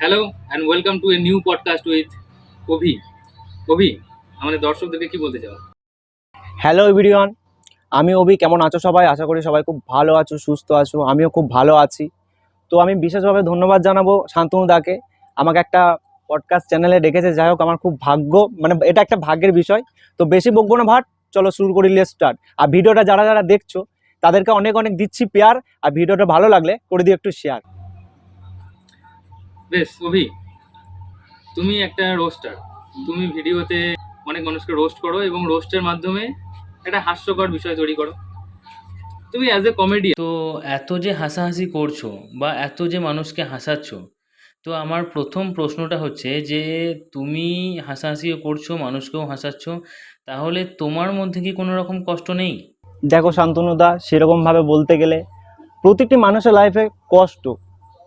Hello and welcome to a new podcast with Abhi Abhi আমাদের দর্শকদেরকে কি বলতে চাও? হ্যালো এভরিওয়ান আমি অভি কেমন আছো সবাই? আশা করি সবাই খুব ভালো আছো, সুস্থ আছো, আমিও খুব ভালো আছি। তো আমি বিশেষভাবে ধন্যবাদ জানাব শান্তনু দাকে আমাকে একটা পডকাস্ট চ্যানেলে ডেকেছে, যাই হোক, আমার খুব ভাগ্য মানে এটা একটা ভাগ্যের বিষয়। তো বেশি বকবো না ভাট, চলো শুরু করি লে স্টার্ট আর ভিডিওটা যারা যারা দেখছ, তাদেরকে অনেক অনেক দিচ্ছি পেয়ার আর ভিডিওটা ভালো লাগলে করে দিও একটু শেয়ার বেশ অভি তুমি একটা রোস্টার তুমি ভিডিওতে অনেক মানুষকে রোস্ট করো এবং রোস্টের মাধ্যমে একটা হাস্যকর বিষয় তৈরি করো। তুমি অ্যাজ এ কমেডি তো এত যে হাসাহাসি করছ বা এত যে মানুষকে হাসাচ্ছ তো আমার প্রথম প্রশ্নটা হচ্ছে যে তুমি হাসাহাসিও করছ মানুষকেও হাসাচ্ছ তাহলে তোমার মধ্যে কি কোনো রকম কষ্ট নেই? দেখো শান্তনুদা সেরকমভাবে বলতে গেলে প্রতিটি মানুষের লাইফে কষ্ট।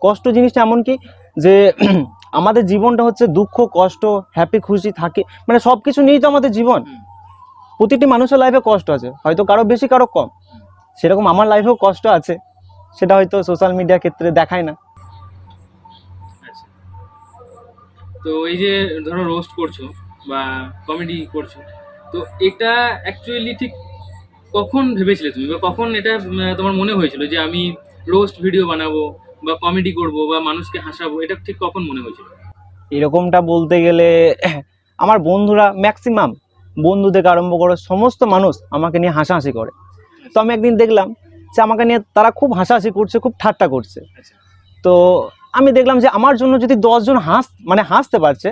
কষ্ট জিনিসটা এমন কি যে আমাদের জীবনটা হচ্ছে দুঃখ কষ্ট হ্যাপি খুশি থাকে। মানে সব কিছু নিয়েই তো আমাদের জীবন। প্রতিটি মানুষের লাইফে কষ্ট আছে। হয়তো কারও বেশি কারও কম। সেরকম আমার লাইফেও কষ্ট আছে। সেটা হয়তো সোশ্যাল মিডিয়া ক্ষেত্রে দেখায় না। আচ্ছা। তো এই যে ধরো রোস্ট করছ বা কমেডি করছ তো এটা অ্যাকচুয়ালি ঠিক কখন ভেবেছিলে তুমি? বা কখন এটা তোমার মনে হয়েছিল যে আমি রোস্ট ভিডিও বানাবো? বা কমেডি করব বা মানুষকে হাসাবো এটা ঠিক কখন মনে হয়েছিল? এরকমটা বলতে গেলে আমার বন্ধুরা ম্যাক্সিমাম বন্ধু থেকে আরম্ভ করে সমস্ত মানুষ আমাকে নিয়ে হাসাহাসি করে। তো আমি একদিন দেখলাম যে আমাকে নিয়ে তারা খুব হাসাহাসি করছে খুব ঠাট্টা করছে। আচ্ছা। তো আমি দেখলাম যে আমার জন্য যদি দশজন হাস মানে হাসতে পারছে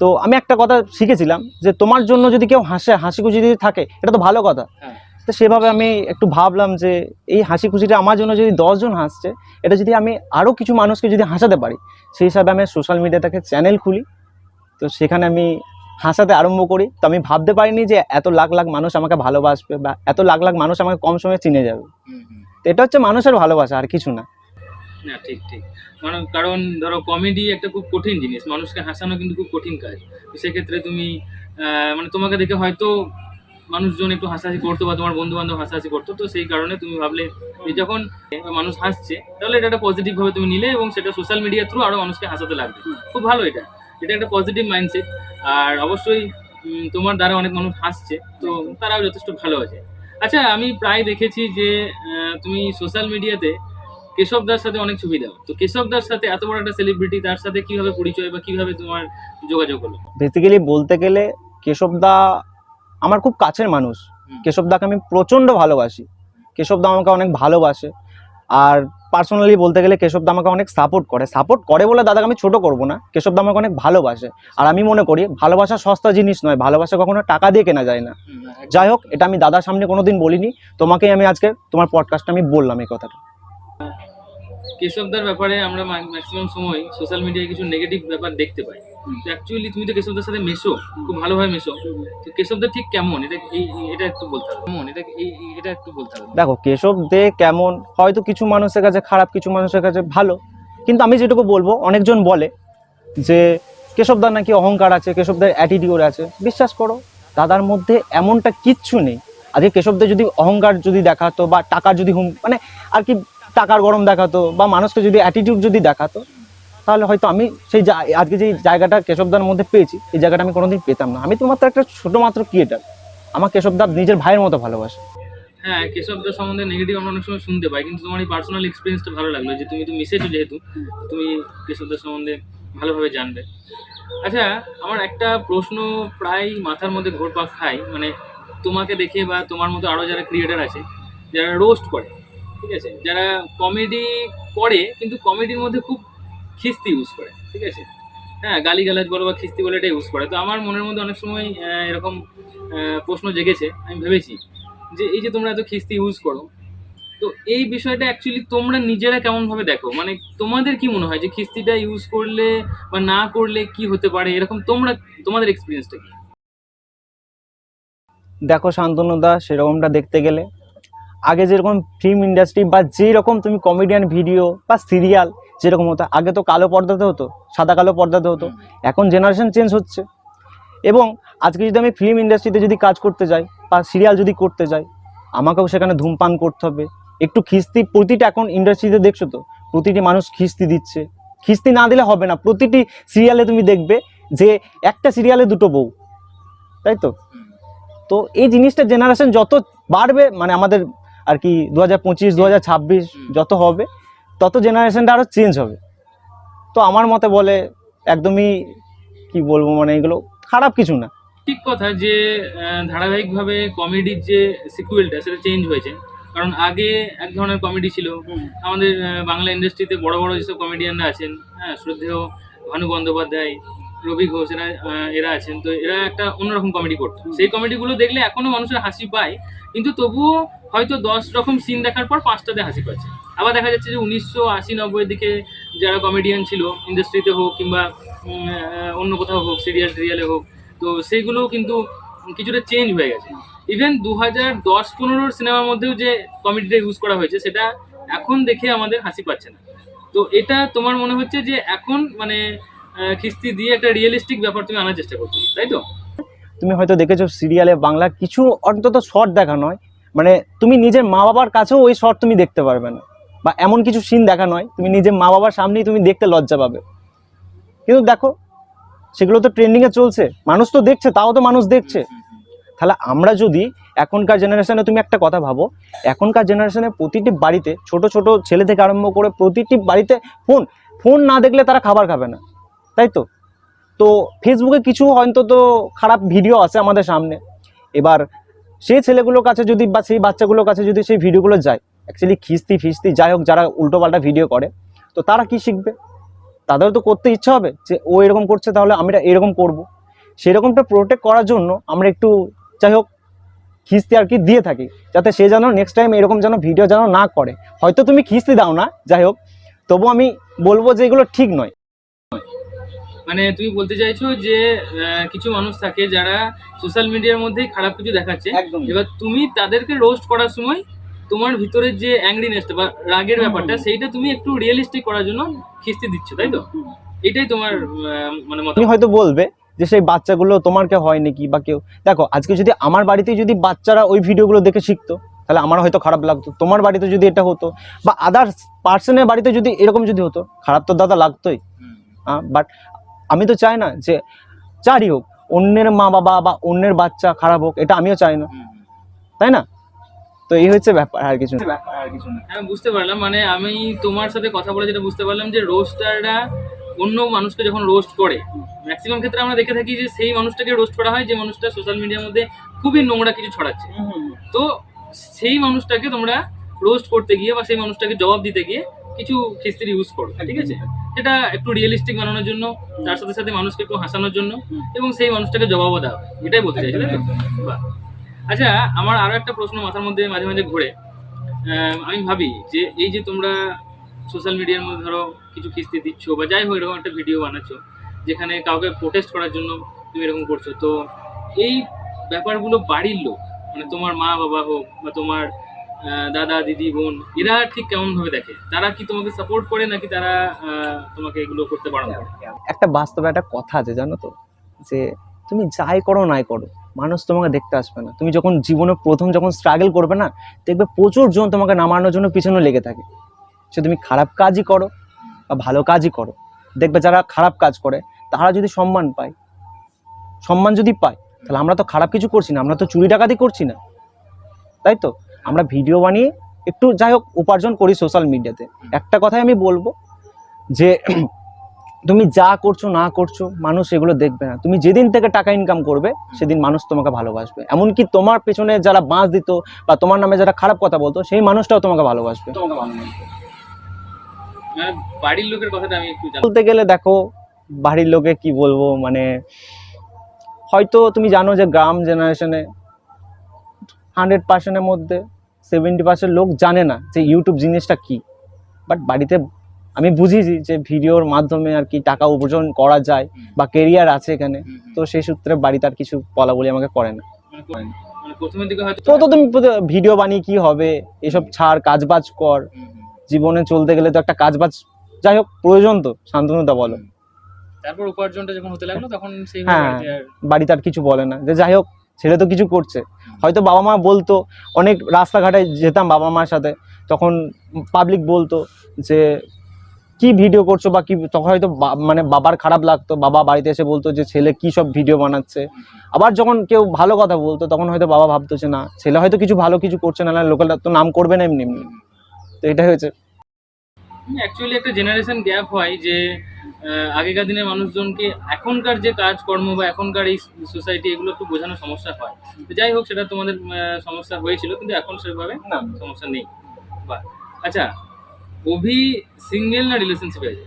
তো আমি একটা কথা শিখেছিলাম যে তোমার জন্য যদি কেউ হাসে হাসি খুশি যদি থাকে এটা তো ভালো কথা। হ্যাঁ। তো সেভাবে আমি একটু ভাবলাম যে এই হাসি খুশিটা আমার জন্য যদি দশজন হাসছে, এটা যদি আমি আরও কিছু মানুষকে যদি হাসাতে পারি, সেই হিসাবে আমি সোশ্যাল মিডিয়া থেকে চ্যানেল খুলি। তো সেখানে আমি হাসাতে আরম্ভ করি। তো আমি ভাবতে পারিনি যে এত লাখ লাখ মানুষ আমাকে ভালোবাসবে বা এত লাখ লাখ মানুষ আমাকে কম সময়ে চিনে যাবে। তো এটা হচ্ছে মানুষের ভালোবাসা, আর কিছু না। না, ঠিক ঠিক। মানে কারণ ধরো কমেডি একটা খুব কঠিন জিনিস। মানুষকে হাসানো কিন্তু খুব কঠিন কাজ। সেক্ষেত্রে তুমি মানে তোমাকে দেখে হয়তো মানুষজন একটু হাসাহাসি করতো বা তোমার বন্ধু বান্ধব হাসাহাসি করতো তো সেই কারণে তুমি ভাবলে যে যখন মানুষ হাসছে তাহলে এটা একটা পজিটিভ ভাবে তুমি নিলে এবং সেটা সোশ্যাল মিডিয়া থ্রু আরও মানুষকে হাসাতে লাগবে। খুব ভালো এটা। এটা একটা পজিটিভ মাইন্ডসেট আর অবশ্যই তোমার দ্বারা অনেক মানুষ হাসছে তো তারাও যথেষ্ট ভালো আছে। আচ্ছা আমি প্রায় দেখেছি যে তুমি সোশ্যাল মিডিয়াতে কেশব দার সাথে অনেক ছবি দাও। তো কেশব দার সাথে এত বড় একটা সেলিব্রিটি তার সাথে কীভাবে পরিচয় বা কীভাবে তোমার যোগাযোগ হলো? বেসিক্যালি বলতে গেলে কেশবদা আমার খুব কাছের মানুষ। কেশবদাকে আমি প্রচণ্ড ভালোবাসি। কেশবদা আমাকে অনেক ভালোবাসে। আর পার্সোনালি বলতে গেলে কেশবদা আমাকে অনেক সাপোর্ট করে। সাপোর্ট করে বলে দাদাকে আমি ছোট করব না। কেশবদা আমাকে অনেক ভালোবাসে। আর আমি মনে করি ভালোবাসা সস্তা জিনিস নয়। ভালোবাসা কখনো টাকা দিয়ে কেনা যায় না। যাই হোক এটা আমি দাদার সামনে কোনোদিন বলিনি। তোমাকেই আমি আজকে তোমার পডকাস্টে আমি বললাম এই কথাটা। কেশবদার ব্যাপারে আমরা ম্যাক্সিমাম সময় সোশ্যাল মিডিয়ায় কিছু নেগেটিভ ব্যাপার দেখতে পাই। তো অ্যাকচুয়ালি তুমি তো কেশবদার সাথে মেশো খুব ভালোভাবে মেশো। তো কেশবদা ঠিক কেমন? এটা এটা একটু বলতে হবে। কেমন? এটা এটা একটু বলতে হবে। দেখো কেশব দে কেমন হয়তো কিছু মানুষের কাছে খারাপ কিছু মানুষের কাছে ভালো। কিন্তু আমি যেটুকু বলব অনেকজন বলে যে কেশবদার নাকি অহংকার আছে কেশবদের অ্যাটিটিউড আছে। বিশ্বাস করো দাদার মধ্যে এমনটা কিচ্ছু নেই। আজকে কেশবদের যদি অহংকার যদি দেখাতো বা টাকা যদি হুম মানে আর কি টাকার গরম দেখাতো বা মানুষকে যদি অ্যাটিটিউড যদি দেখাতো, তাহলে হয়তো আমি সেই আজকে যে জায়গাটা কেশবদার মধ্যে পেয়েছি, এই জায়গাটা আমি কোনোদিন পেতাম না। আমি তো মাত্র একটা ছোটো মাত্র ক্রিয়েটার আমার কেশবদার নিজের ভাইয়ের মতো ভালোবাসে। হ্যাঁ কেশবদার সম্বন্ধে নেগেটিভ আমরা অনেক সময় শুনতে পাই, কিন্তু তোমার এই পার্সোনাল এক্সপিরিয়েন্সটা ভালো লাগল যে তুমি তো মিশেছো যেহেতু, তুমি কেশবদার সম্বন্ধে ভালোভাবে জানবে। আচ্ছা আমার একটা প্রশ্ন প্রায় মাথার মধ্যে ঘোরপাক খায় মানে তোমাকে দেখে বা তোমার মতো আরও যারা ক্রিয়েটার আছে, যারা রোস্ট করে ঠিক আছে? যারা কমেডি করে, কিন্তু কমেডির মধ্যে খুব খিস্তি ইউজ করে, ঠিক আছে? হ্যাঁ গালিগালাজ বলো বা খিস্তি বলে এটা ইউজ করে। তো আমার মনের মধ্যে অনেক সময় এরকম প্রশ্ন জেগেছে, আমি ভেবেছি যে এই যে তোমরা এত খিস্তি ইউজ করো, তো এই বিষয়টা অ্যাকচুয়ালি তোমরা নিজেরা কেমনভাবে দেখো? মানে তোমাদের কি মনে হয় যে খিস্তিটা ইউজ করলে বা না করলে কি হতে পারে? এরকম তোমরা, তোমাদের এক্সপিরিয়েন্সটা কি? দেখো শান্তনুদা সেরকমটা দেখতে গেলে আগে যেরকম ফিল্ম ইন্ডাস্ট্রি বা যেরকম তুমি কমেডিয়ান ভিডিও বা সিরিয়াল যেরকম হতো, আগে তো কালো পর্দাতে হতো, সাদা কালো পর্দাতে হতো, এখন জেনারেশন চেঞ্জ হচ্ছে। এবং আজকে যদি আমি ফিল্ম ইন্ডাস্ট্রিতে যদি কাজ করতে যাই বা সিরিয়াল যদি করতে যাই, আমাকেও সেখানে ধূমপান করতে হবে। একটু খিস্তি, প্রতিটা এখন ইন্ডাস্ট্রিতে দেখছ তো, প্রতিটি মানুষ খিস্তি দিচ্ছে। খিস্তি না দিলে হবে না, প্রতিটি সিরিয়ালে তুমি দেখবে যে একটা সিরিয়ালে দুটো বউ। তাই তো? তো এই জিনিসটা জেনারেশন যত বাড়বে মানে আমাদের আর কি দু হাজার পঁচিশ দু হাজার ছাব্বিশ যত হবে তত জেনারেশনটা আরও চেঞ্জ হবে। তো আমার মতে বলে একদমই কি বলব মানে এগুলো খারাপ কিছু না। ঠিক কথা যে ধারাবাহিকভাবে কমেডির যে সিকুয়েলটা সেটা চেঞ্জ হয়েছে। কারণ আগে এক ধরনের কমেডি ছিল। আমাদের বাংলা ইন্ডাস্ট্রিতে বড় বড় যেসব কমেডিয়ানরা আছেন হ্যাঁ শ্রদ্ধেয় ভানু বন্দ্যোপাধ্যায় রবি ঘোষ এরা এরা আছেন। তো এরা একটা অন্যরকম কমেডি করতো। সেই কমেডিগুলো দেখলে এখনও মানুষের হাসি পায়। কিন্তু তবুও হয়তো দশ রকম সিন দেখার পর পাঁচটাতে হাসি পাচ্ছে। আবার দেখা যাচ্ছে যে উনিশশো আশি নব্বই দিকে যারা কমেডিয়ান ছিল ইন্ডাস্ট্রিতে হোক কিংবা অন্য কোথাও হোক সিরিয়াল টিরিয়ালে হোক, তো সেইগুলোও কিন্তু কিছুটা চেঞ্জ হয়ে গেছে। ইভেন দু হাজার দশ পনেরোর সিনেমার মধ্যেও যে কমেডিটা ইউজ করা হয়েছে, সেটা এখন দেখে আমাদের হাসি পাচ্ছে না। তো এটা তোমার মনে হচ্ছে যে এখন মানে খিস্তি দিয়ে একটা রিয়েলিস্টিক ব্যাপার তুমি আনার চেষ্টা করছ, তাই তো? তুমি হয়তো দেখেছ সিরিয়ালে বাংলা কিছু অন্তত শর্ট দেখানো হয় মানে তুমি নিজের মা বাবার কাছেও ওই শর্ট তুমি দেখতে পারবে না। বা এমন কিছু সিন দেখা নয়, তুমি নিজের মা বাবার সামনেই তুমি দেখতে লজ্জা পাবে। কিন্তু দেখো, সেগুলো তো ট্রেন্ডিংয়ে চলছে, মানুষ তো দেখছে, তাও তো মানুষ দেখছে। তাহলে আমরা যদি এখনকার জেনারেশনে তুমি একটা কথা ভাবো, এখনকার জেনারেশনে প্রতিটি বাড়িতে ছোট ছোট ছেলে থেকে আরম্ভ করে প্রতিটি বাড়িতে ফোন ফোন না দেখলে তারা খাবার খাবে না, তাই তো? তো ফেসবুকে কিছু অন্তত খারাপ ভিডিও আছে আমাদের সামনে। এবার সেই ছেলেগুলোর কাছে যদি বা সেই বাচ্চাগুলোর কাছে যদি সেই ভিডিওগুলো যায় অ্যাকচুয়ালি খিস্তি ফিস্তি, যাই হোক যারা উল্টোপাল্টা ভিডিও করে, তো তারা কি শিখবে? তাদেরও তো করতে ইচ্ছা হবে যে ও এরকম করছে, তাহলে আমরা এরকম করব। সেরকমটা প্রোটেক্ট করার জন্য আমরা একটু, যাই হোক, খিস্তি আর কি দিয়ে থাকি, যাতে সে যেন নেক্সট টাইম এরকম যেন ভিডিও যেন না করে। হয়তো তুমি খিস্তি দাও না, যাই হোক, তবু আমি বলব যে এগুলো ঠিক নয়। মানে তুমি বলতে চাইছো যে কিছু মানুষ থাকে যারা সোশ্যাল মিডিয়ার মধ্যেই খারাপ কিছু দেখাচ্ছে। এবার তুমি তাদেরকে রোস্ট করার সময় তোমার ভিতরের যে অ্যাংরিনেসটা বা রাগের ব্যাপারটা। সেইটা তুমি একটু রিয়েলিস্টিক করার জন্য খিস্তি দিচ্ছ তাই তো? এটাই তোমার মানে তুমি হয়তো বলবে যে সেই বাচ্চাগুলো তোমার কেউ হয় নাকি বা কেউ দেখো আজকে যদি আমার বাড়িতে যদি বাচ্চারা ওই ভিডিওগুলো দেখে শিখতো তাহলে আমার হয়তো খারাপ লাগতো। তোমার বাড়িতে যদি এটা হতো বা আদার্স পার্সনের বাড়িতে যদি এরকম যদি হতো খারাপ তো দাদা লাগতোই। বাট আমি তো চাই না যে চারই হোক অন্যের মা বাবা বা অন্যের বাচ্চা খারাপ হোক এটা আমিও চাই না। তাই না? তো এই হচ্ছে ব্যাপার আর কিছু না। হ্যাঁ বুঝতে পারলাম। মানে আমি তোমার সাথে কথা বলে যেটা বুঝতে পারলাম যে রোস্টাররা অন্য মানুষকে যখন রোস্ট করে ম্যাক্সিমাম ক্ষেত্রে আমরা দেখে থাকি যে সেই মানুষটাকে রোস্ট করা হয় যে মানুষটা সোশ্যাল মিডিয়ার মধ্যে খুবই নোংরা কিছু ছড়াচ্ছে। তো সেই মানুষটাকে তোমরা রোস্ট করতে গিয়ে বা সেই মানুষটাকে জবাব দিতে গিয়ে কিছু খিস্তির ইউজ করো ঠিক আছে? সেটা একটু রিয়েলিস্টিক বানানোর জন্য তার সাথে সাথে মানুষকে একটু হাসানোর জন্য এবং সেই মানুষটাকে জবাবও দেওয়া হয় এটাই বলতে চাইছি তাই আচ্ছা আমার আরও একটা প্রশ্ন মাথার মধ্যে মাঝে মাঝে ঘোরে। আমি ভাবি যে এই যে তোমরা সোশ্যাল মিডিয়ার মধ্যে ধরো কিছু কিস্তি দিচ্ছ বা যাই হোক এরকম একটা ভিডিও বানাচ্ছ যেখানে কাউকে প্রোটেস্ট করার জন্য তুমি এরকম করছ তো এই ব্যাপারগুলো বাড়ির লোক মানে তোমার মা বাবা হোক বা তোমার দাদা, দিদি, বোন, এরা ঠিক কেমন ভাবে দেখে? তারা কি তোমাকে সাপোর্ট করে নাকি তারা তোমাকে এগুলো করতে করে? একটা বাস্তবে একটা কথা আছে, জানো তো? যে তুমি যাই করো নাই করো, মানুষ তোমাকে দেখতে আসবে না। তুমি যখন জীবনে প্রথম যখন স্ট্রাগল করবে না, দেখবে প্রচুর জন তোমাকে নামানোর জন্য পিছনে লেগে থাকে। সে তুমি খারাপ কাজই করো বা ভালো কাজই করো। দেখবে যারা খারাপ কাজ করে, তারা যদি সম্মান পায়, সম্মান যদি পায়, তাহলে আমরা তো খারাপ কিছু করছি না, আমরা তো চুরি ডাকাতি করছি না। তাই তো? আমরা ভিডিও বানিয়ে একটু যাই হোক উপার্জন করি সোশ্যাল মিডিয়াতে একটা কথাই আমি বলব যে তুমি যা করছ না করছ মানুষ এগুলো দেখবে না। তুমি যেদিন থেকে টাকা ইনকাম করবে সেদিন মানুষ তোমাকে ভালোবাসবে। এমনকি তোমার পেছনে যারা বাঁশ দিত বা তোমার নামে যারা খারাপ কথা বলতো সেই মানুষটাও তোমাকে ভালোবাসবে। মানে বাড়ির লোকের কথাটা আমি একটু বলতে গেলে দেখো বাড়ির লোকে কি বলব মানে হয়তো তুমি জানো যে গ্রাম জেনারেশনে হান্ড্রেড পার্সেন্টের মধ্যে সেভেন্টি পার্সেন্ট লোক জানে না যে ইউটিউব জিনিসটা কি। বাট বাড়িতে আমি বুঝিয়েছি যে ভিডিওর মাধ্যমে আর কি টাকা উপার্জন করা যায় বা কেরিয়ার আছে এখানে। তো সেই সূত্রে বাড়িতে আর কিছু বলা বলি আমাকে করে না। মানে মানে তো তো তুমি ভিডিও বানিয়ে কি হবে? এসব ছাড় কাজ বাজ কর। জীবনে চলতে গেলে তো একটা কাজ বাজ যাই হোক প্রয়োজন তো শান্তনুদা বলো। তারপর উপার্জনটা যখন হতে লাগল তখন সেই হ্যাঁ। বাড়িতে আর কিছু বলে না। যে যাই হোক ছেলে তো কিছু করছে। হয়তো বাবা মা বলতো, অনেক রাস্তাঘাটে যেতাম বাবা মার সাথে, তখন পাবলিক বলতো যে, কি ভিডিও করছ বা কি? তখন হয়তো মানে বাবার খারাপ লাগতো, বাবা বাড়িতে এসে বলতো যে, ছেলে কি সব ভিডিও বানাচ্ছে? আবার যখন কেউ ভালো কথা বলতো, তখন হয়তো বাবা ভাবতো যে, না, ছেলে হয়তো কিছু ভালো কিছু করছে না লোকাল তো নাম করবে না এমনি এমনি। তো এটাই হয়েছে। অ্যাকচুয়ালি একটা জেনারেশন গ্যাপ হয় যে আগেকার দিনের মানুষজনকে এখনকার যে কাজকর্ম বা এখনকার এই সোসাইটি এগুলো একটু বোঝানোর সমস্যা হয়। তো যাই হোক সেটা তোমাদের সমস্যা হয়েছিল কিন্তু এখন সেভাবে না। সমস্যা নেই। বাহ। আচ্ছা অভি সিঙ্গেল না রিলেশনশিপে আছে?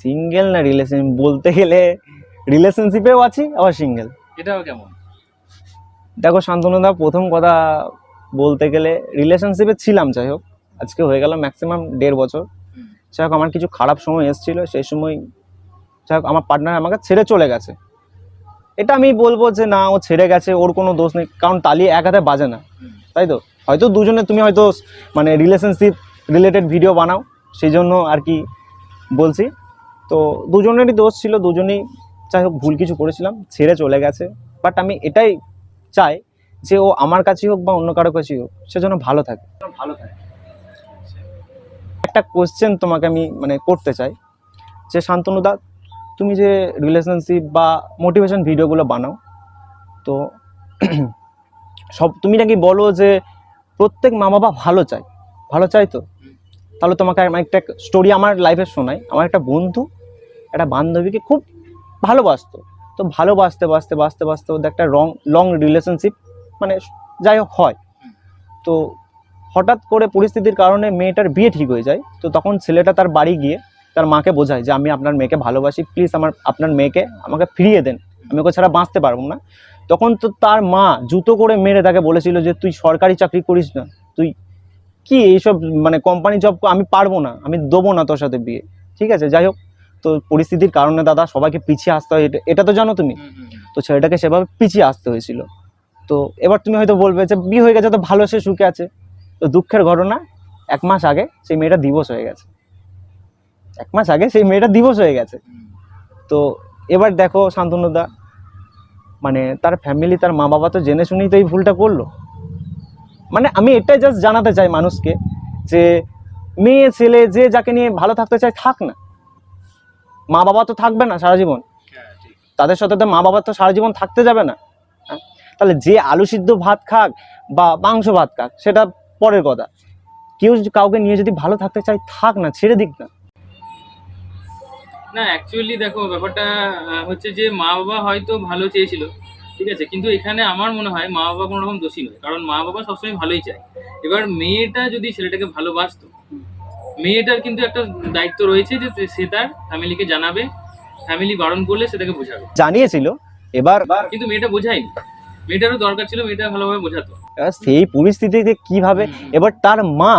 সিঙ্গেল না রিলেশন বলতে গেলে রিলেশনশিপেও আছি আবার সিঙ্গেল এটাও কেমন? দেখো শান্তনুদা প্রথম কথা বলতে গেলে রিলেশনশিপে ছিলাম যাই হোক। আজকে হয়ে গেল ম্যাক্সিমাম দেড় বছর। যাই হোক, আমার কিছু খারাপ সময় এসেছিল, সেই সময় যাই হোক, আমার পার্টনার আমাকে ছেড়ে চলে গেছে। এটা আমি বলব যে না, ও ছেড়ে গেছে, ওর কোনো দোষ নেই, কারণ তালি এক হাতে বাজে না। তাই তো? হয়তো দুজনে তুমি হয়তো মানে রিলেশনশিপ রিলেটেড ভিডিও বানাও, সেই জন্য আর কি বলছি। তো দুজনেরই দোষ ছিল, দুজনেই যাই হোক, ভুল কিছু করেছিলাম, ছেড়ে চলে গেছে। বাট আমি এটাই চাই যে ও আমার কাছেই হোক বা অন্য কারও কাছেই হোক, সে যেন ভালো থাকে। ভালো থাকে। একটা কোশ্চেন তোমাকে আমি মানে করতে চাই। যে শান্তনুদা তুমি যে রিলেশনশিপ বা মোটিভেশন ভিডিওগুলো বানাও, তো সব, তুমি নাকি বলো যে প্রত্যেক মা বাবা ভালো চায়, ভালো চাই তো? তাহলে তোমাকে একটা স্টোরি আমার লাইফে শোনাই। আমার একটা বন্ধু, একটা বান্ধবীকে খুব ভালোবাসতো। তো ভালোবাসতে, বাসতে বাসতে বাসতে ওদের একটা রং লং রিলেশনশিপ মানে যাই হোক হয়। তো হঠাৎ করে পরিস্থিতির কারণে মেয়েটার বিয়ে ঠিক হয়ে যায়। তো তখন ছেলেটা তার বাড়ি গিয়ে তার মাকে বোঝায় যে আমি আপনার মেয়েকে ভালোবাসি প্লিজ আমার আপনার মেয়েকে আমাকে ফিরিয়ে দেন। আমি ওকে ছাড়া বাঁচতে পারব না। তখন তো তার মা জুতো করে মেরে তাকে বলেছিল যে তুই সরকারি চাকরি করিস না। তুই কি এইসব মানে কোম্পানি জব আমি পারব না আমি দেবো না তোর সাথে বিয়ে। ঠিক আছে যাই হোক। তো পরিস্থিতির কারণে দাদা সবাইকে পিছিয়ে আসতে হয়। এটা তো জানো তুমি? তো ছেলেটাকে সেভাবে পিছিয়ে আসতে হয়েছিল। তো এবার তুমি হয়তো বলবে যে বিয়ে হয়ে গেছে তো ভালো সে সুখে আছে। তো দুঃখের ঘটনা এক মাস আগে সেই মেয়েটা দিবস হয়ে গেছে। এক মাস আগে সেই মেয়েটা দিবস হয়ে গেছে। তো এবার দেখো শান্তনুদা মানে তার ফ্যামিলি তার মা বাবা তো জেনে শুনেই তো এই ভুলটা করল। মানে আমি এটাই জাস্ট জানাতে চাই মানুষকে যে মেয়ে ছেলে যে যাকে নিয়ে ভালো থাকতে চায় থাক না। মা বাবা তো থাকবে না সারা জীবন। হ্যাঁ তাদের সাথে তো মা বাবা তো সারা জীবন থাকতে যাবে না। হ্যাঁ? তাহলে যে আলু সিদ্ধ ভাত খাক বা মাংস ভাত খাক সেটা পরের কথা। কেউ কাউকে নিয়ে যদি ভালো থাকতে চায় থাক না ছেড়ে দিক না। না অ্যাকচুয়ালি দেখো ব্যাপারটা হচ্ছে যে মা বাবা হয়তো ভালো চেয়েছিল ঠিক আছে? কিন্তু এখানে আমার মনে হয় মা বাবা কোনো রকম দোষী নয় কারণ মা বাবা সবসময় ভালোই চায়। এবার মেয়েটা যদি ছেলেটাকে ভালোবাসতো মেয়েটার কিন্তু একটা দায়িত্ব রয়েছে যে সে তার ফ্যামিলিকে জানাবে ফ্যামিলি বারণ করলে সেটাকে বোঝাবে। জানিয়েছিল এবার কিন্তু মেয়েটা বোঝায়নি। মেয়েটারও দরকার ছিল মেয়েটা ভালোভাবে বোঝাতো। এবার সেই পরিস্থিতিতে কীভাবে? এবার তার মা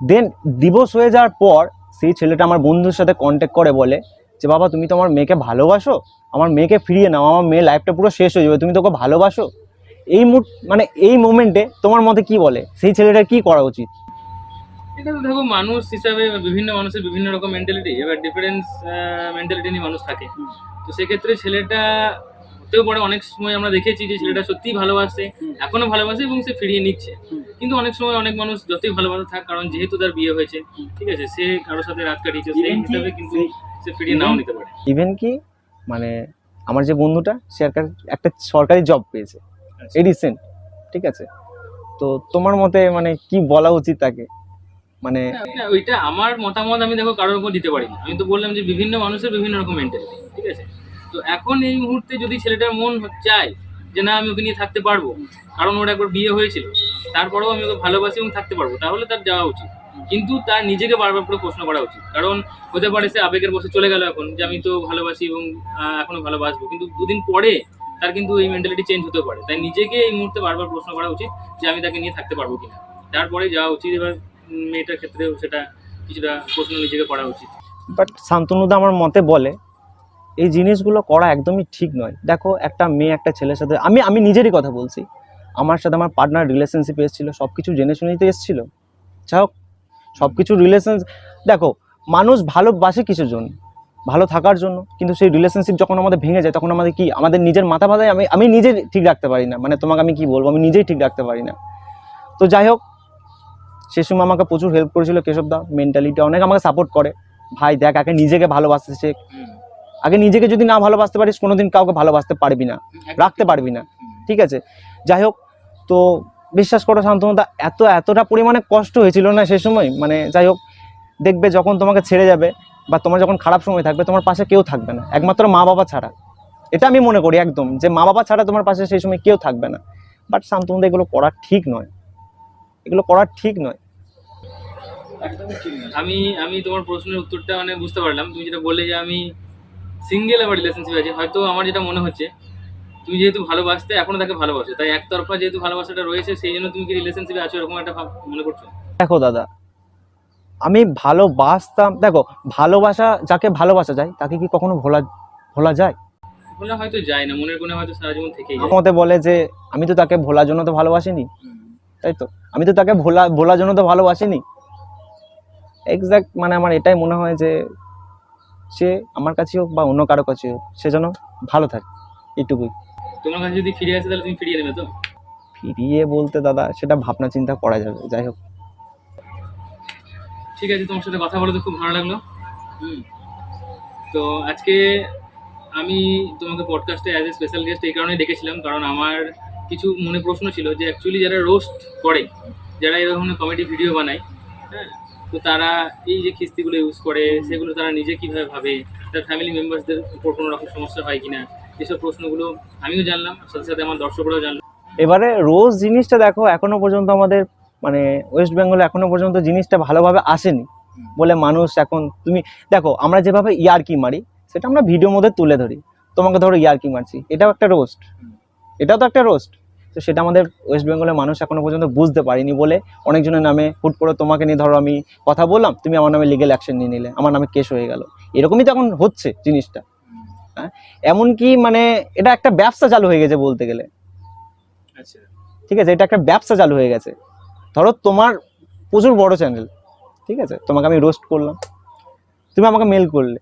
দেন দিবস হয়ে যাওয়ার পর সেই ছেলেটা আমার বন্ধুর সাথে কন্ট্যাক্ট করে বলে যে বাবা তুমি তো আমার মেয়েকে ভালোবাসো আমার মেয়েকে ফিরিয়ে নাও আমার মেয়ে লাইফটা পুরো শেষ হয়ে যাবে তুমি তোকে ভালোবাসো। এই মুড মানে এই মোমেন্টে তোমার মতে কি বলে? সেই ছেলেটার কি করা উচিত? এটা তো দেখো মানুষ হিসাবে বিভিন্ন মানুষের বিভিন্ন রকম মেন্টালিটি এবার ডিফারেন্স মেন্টালিটি নিয়ে মানুষ থাকে। তো সেক্ষেত্রে ছেলেটা হতেও পারে অনেক সময় আমরা দেখেছি যে ছেলেটা সত্যিই ভালোবাসে এখনও ভালোবাসে এবং সে ফিরিয়ে নিচ্ছে। কিন্তু অনেক সময় অনেক মানুষ যতই ভালোবাসা থাক কারণ যেহেতু তার বিয়ে হয়েছে ঠিক আছে সে কারোর সাথে রাত কাটিয়েছে সেই হিসাবে কিন্তু সে ফিরিয়ে নাও নিতে পারে। ইভেন কি মানে আমার যে বন্ধুটা সে একটা একটা সরকারি জব পেয়েছে এই রিসেন্ট ঠিক আছে? তো তোমার মতে মানে কি বলা উচিত তাকে? মানে ওইটা আমার মতামত আমি দেখো কারোর উপর দিতে পারি না। আমি তো বললাম যে বিভিন্ন মানুষের বিভিন্ন রকম মেন্টালিটি ঠিক আছে? তো এখন এই মুহূর্তে যদি ছেলেটার মন চায় যে না, আমি ওকে নিয়ে থাকতে পারব, কারণ ওর একবার বিয়ে হয়েছিল, তারপরেও আমি ওকে ভালোবাসি এবং থাকতে পারব, তাহলে তার যাওয়া উচিত। কিন্তু তার নিজেকে বারবার করে প্রশ্ন করা উচিত, কারণ হতে পারে সে আবেগের বসে চলে গেল এখন, যে আমি তো ভালোবাসি এবং এখনও ভালোবাসবো, কিন্তু দুদিন পরে তার কিন্তু এই মেন্টালিটি চেঞ্জ হতে পারে। তাই নিজেকে এই মুহূর্তে বারবার প্রশ্ন করা উচিত যে আমি তাকে নিয়ে থাকতে পারব কিনা। তারপরে যাওয়া উচিত, এবার মেয়েটার ক্ষেত্রেও সেটা কিছুটা প্রশ্ন নিজেকে করা উচিত। বাট শান্তনুদা আমার মতে বলে এই জিনিসগুলো করা একদমই ঠিক নয়। দেখো, একটা মেয়ে, একটা ছেলের সাথে, আমি আমি নিজেরই কথা বলছি। আমার সাথে আমার পার্টনার রিলেশনশিপ এসেছিল সব কিছু জেনে শুনেই তো এসেছিল। যাই হোক সব কিছু রিলেশন দেখো, মানুষ ভালোবাসে কিছুর জন্য? ভালো থাকার জন্য। কিন্তু সেই রিলেশনশিপ যখন আমাদের ভেঙে যায়, তখন আমাদের কি, আমাদের নিজের মাথা বাধায় আমি আমি নিজে ঠিক রাখতে পারি না। মানে তোমাকে আমি কি বলব? আমি নিজেই ঠিক রাখতে পারি না। তো যাই হোক, সে সময় আমাকে প্রচুর হেল্প করেছিল কেশবদা। মেন্টালিটি অনেক আমাকে সাপোর্ট করে। ভাই, দেখ আগে নিজেকে ভালোবাসতে শেখ। আগে নিজেকে যদি না ভালোবাসতে পারিস, কোনোদিন কাউকে ভালোবাসতে পারবি না, রাখতে পারবি না, ঠিক আছে? যাই হোক, তো বিশ্বাস করো শান্তনুদা, এত, এতটা পরিমাণে কষ্ট হয়েছিল না সে সময়? মানে যাই হোক, দেখবে যখন তোমাকে ছেড়ে যাবে বা তোমার যখন খারাপ সময় থাকবে, তোমার পাশে কেউ থাকবে না, একমাত্র মা বাবা ছাড়া। এটা আমি মনে করি একদম, যে মা বাবা ছাড়া তোমার পাশে সেই সময় কেউ থাকবে না। বাট শান্তনুদা, এগুলো করা ঠিক নয়। এগুলো করা ঠিক নয়। আমি আমি তোমার প্রশ্নের উত্তরটা মানে বুঝতে পারলাম। তুমি যেটা বললে যে আমি সিঙ্গেল আবার রিলেশনশিপ আছে। হয়তো আমার যেটা মনে হচ্ছে তুমি যেহেতু ভালোবাসতে এখনও তাকে ভালোবাসো। তাই একতরফা যেহেতু ভালোবাসাটা রয়েছে সেই জন্য তুমি কি রিলেশনশিপে আছো এরকম একটা মনে করছ? দেখো দাদা আমি ভালোবাসতাম দেখো ভালোবাসা যাকে ভালোবাসা যায় তাকে কি কখনো ভোলা ভোলা যায়? বলে হয়তো যায় না মনের কোণে হয়তো সারা জীবন থেকেই যায়। মতে বলে যে আমি তো তাকে ভোলার জন্য তো ভালোবাসিনি। তাই তো? আমি তো তাকে ভোলা ভোলার জন্য তো ভালোবাসিনি। এক্স্যাক্ট মানে আমার এটাই মনে হয় যে সে আমার কাছে হোক বা অন্য কারও কাছে হোক সে যেন ভালো থাকে এইটুকুই তোমার কাছে যদি ফিরে আসে তাহলে তুমি ফিরিয়ে নেবে তো? ফিরিয়ে বলতে দাদা সেটা ভাবনা চিন্তা করা যাবে যাই হোক। ঠিক আছে তোমার সাথে কথা বলে তো খুব ভালো লাগল। হুম। তো আজকে আমি তোমাকে পডকাস্টে অ্যাজ এ স্পেশাল গেস্ট এই কারণে ডেকেছিলাম কারণ আমার কিছু মনে প্রশ্ন ছিল যে অ্যাকচুয়ালি যারা রোস্ট করে যারা এই ধরনের কমেডি ভিডিও বানায় হ্যাঁ তো তারা এই যে কিস্তিগুলো ইউজ করে সেগুলো তারা নিজে কীভাবে ভাবে? তার ফ্যামিলি মেম্বার্সদের উপর কোনো রকম সমস্যা হয় কিনা? এসব প্রশ্নগুলো আমিও জানলাম সাথে সাথে আমার দর্শকরাও জানলো। এবারে রোজ জিনিসটা দেখো এখনও পর্যন্ত আমাদের মানে ওয়েস্ট বেঙ্গলে এখনও পর্যন্ত জিনিসটা ভালোভাবে আসেনি। বলে মানুষ এখন তুমি দেখো আমরা যেভাবে ইয়ারকি মারি সেটা আমরা ভিডিওর মধ্যে তুলে ধরি। তোমাকে ধরো ইয়ারকি মারছি এটাও একটা রোস্ট এটাও তো একটা রোস্ট তো সেটা আমাদের ওয়েস্ট বেঙ্গলের মানুষ এখনও পর্যন্ত বুঝতে পারিনি বলে অনেকজনের নামে হুট করে তোমাকে নিয়ে ধরো আমি কথা বললাম তুমি আমার নামে লিগেল অ্যাকশন নিয়ে নিলে আমার নামে কেস হয়ে গেল। এরকমই তো এখন হচ্ছে জিনিসটা। হ্যাঁ? এমনকি মানে এটা একটা ব্যবসা চালু হয়ে গেছে বলতে গেলে। আচ্ছা। ঠিক আছে? এটা একটা ব্যবসা চালু হয়ে গেছে। ধরো তোমার প্রচুর বড় চ্যানেল ঠিক আছে? তোমাকে আমি রোস্ট করলাম। তুমি আমাকে মেল করলে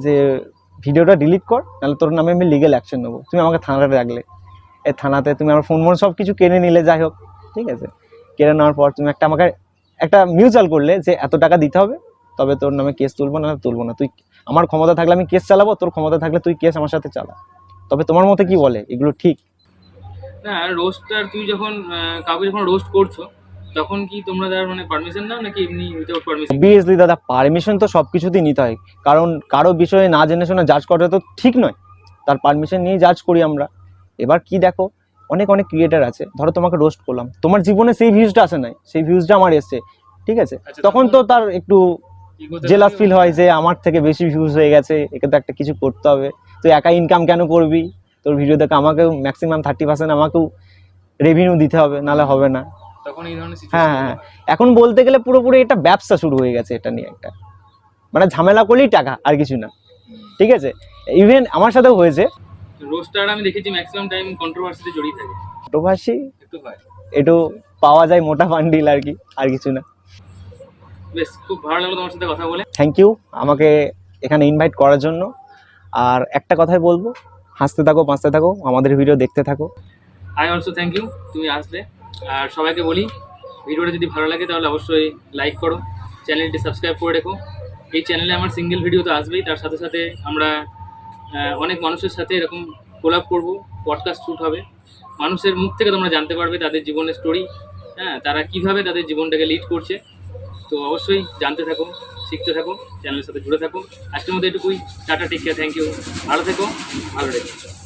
যে ভিডিওটা ডিলিট কর নাহলে তোর নামে আমি লিগেল অ্যাকশন নেব। তুমি আমাকে থানাতে রাখলে। এই থানাতে তুমি আমার ফোন ফোন সব কিছু কেড়ে নিলে যাই হোক ঠিক আছে? কেড়ে নেওয়ার পর তুমি একটা আমাকে একটা মিউচুয়াল করলে যে এত টাকা দিতে হবে তবে তোর নামে কেস তুলবো না তুলবো না। তুই আমার ক্ষমতা থাকলে আমি কেস চালাবো তোর ক্ষমতা থাকলে তুই কেস আমার সাথে চালা। তবে তোমার মতে কি বলে? এগুলো ঠিক? না রোস্টার তুমি যখন কাউকে যখন রোস্ট করছ তখন কি তোমরা তার মানে পারমিশন নাও নাকি এমনি উইথাউট পারমিশন অবভিয়াসলি দাদা পারমিশন তো সব কিছুতেই নিতে হয়। কারণ কারও বিষয়ে না জেনে শুনে জাজ করা তো ঠিক নয়। তার পারমিশন নিয়ে জাজ করি আমরা। এবার কি দেখো? অনেক অনেক ক্রিয়েটার আছে। ধরো তোমাকে রোস্ট করলাম। তোমার জীবনে সেই ভিউজটা আসে নাই। সেই ভিউজটা আমার এসছে। ঠিক আছে? আচ্ছা, তখন তো তার একটু জেলাস ফিল হয় যে আমার থেকে বেশি ভিউজ হয়ে গেছে। একে তো একটা কিছু করতে হবে। তুই একা ইনকাম কেন করবি? তোর ভিডিও দেখে আমাকেও ম্যাক্সিমাম থার্টি পার্সেন্ট আমাকেও রেভিনিউ দিতে হবে নাহলে হবে না। তখন হ্যাঁ হ্যাঁ এখন বলতে গেলে পুরোপুরি এটা ব্যবসা শুরু হয়ে গেছে এটা নিয়ে একটা। মানে ঝামেলা করলেই টাকা আর কিছু না। ঠিক আছে? ইভেন আমার সাথেও হয়েছে। রোস্টার আমি দেখেছি ম্যাক্সিমাম টাইম কন্ট্রোভার্সিতে জড়িয়ে থাকে। প্রবাসী একটু হয়। একটু পাওয়া যায় মোটা বান্ডিল আর কি আর কিছু না। বেশ খুব ভালো লাগল তোমার সাথে কথা বলে। থ্যাংক ইউ আমাকে এখানে ইনভাইট করার জন্য। আর একটা কথাই বলব হাসতে থাকো বাঁচতে থাকো আমাদের ভিডিও দেখতে থাকো। আই অলসো থ্যাংক ইউ তুমি আসলে। আর সবাইকে বলি ভিডিওটা যদি ভালো লাগে তাহলে অবশ্যই লাইক করো। চ্যানেলটি সাবস্ক্রাইব করে রেখো। এই চ্যানেলে আমার সিঙ্গেল ভিডিও তো আসবেই তার সাথে সাথে আমরা অনেক মানুষের সাথে এরকম কোলাপ করব পডকাস্ট শ্যুট হবে। মানুষের মুখ থেকে তোমরা জানতে পারবে তাদের জীবনের স্টোরি হ্যাঁ তারা কীভাবে তাদের জীবনটাকে লিড করছে। তো অবশ্যই জানতে থাকো, শিখতে থাকো চ্যানেলের সাথে জুড়ে থাকো। আজকের মধ্যে এটুকুই। Tata take care thank you ভালো থেকো, ভালো রেখো